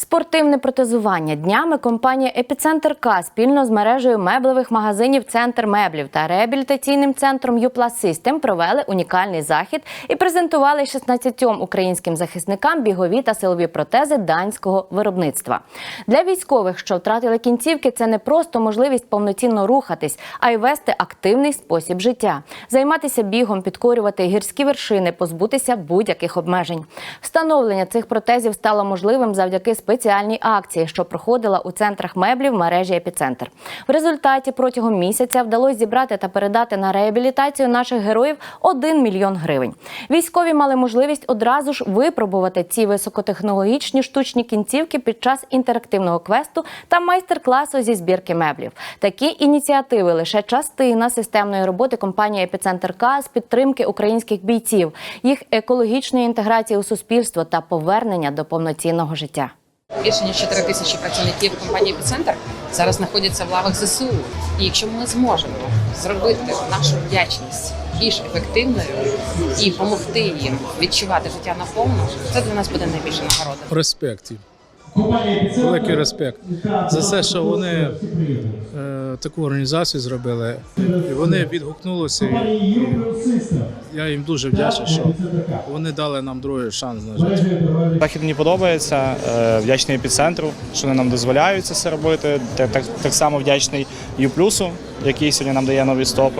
Спортивне протезування днями компанія Епіцентр К спільно з мережею меблевих магазинів Центр меблів та реабілітаційним центром Юплас System провели унікальний захід і презентували 16 українським захисникам бігові та силові протези данського виробництва. Для військових, що втратили кінцівки, це не просто можливість повноцінно рухатись, а й вести активний спосіб життя, займатися бігом, підкорювати гірські вершини, позбутися будь-яких обмежень. Встановлення цих протезів стало можливим завдяки спеціальній акції, що проходила у центрах меблів мережі Епіцентр. В результаті протягом місяця вдалося зібрати та передати на реабілітацію наших героїв 1 мільйон гривень. Військові мали можливість одразу ж випробувати ці високотехнологічні штучні кінцівки під час інтерактивного квесту та майстер-класу зі збірки меблів. Такі ініціативи лише частина системної роботи компанії Епіцентр К з підтримки українських бійців, їх екологічної інтеграції у суспільство та повернення до повноцінного життя. Більше ніж 4 тисячі працівників компанії «Епіцентр» зараз знаходяться в лавах ЗСУ. І якщо ми зможемо зробити нашу вдячність більш ефективною і допомогти їм відчувати життя наповну, це для нас буде найбільша нагорода. респект. Великий респект за те, що вони е, таку організацію зробили. І вони відгукнулися. І я їм дуже вдячний, що вони дали нам другий шанс на життя. Захід мені подобається. е, Вдячний епіцентру, що вони нам дозволяють це робити. Так, так, так само вдячний Юплюсу, який сьогодні нам дає нові стопи.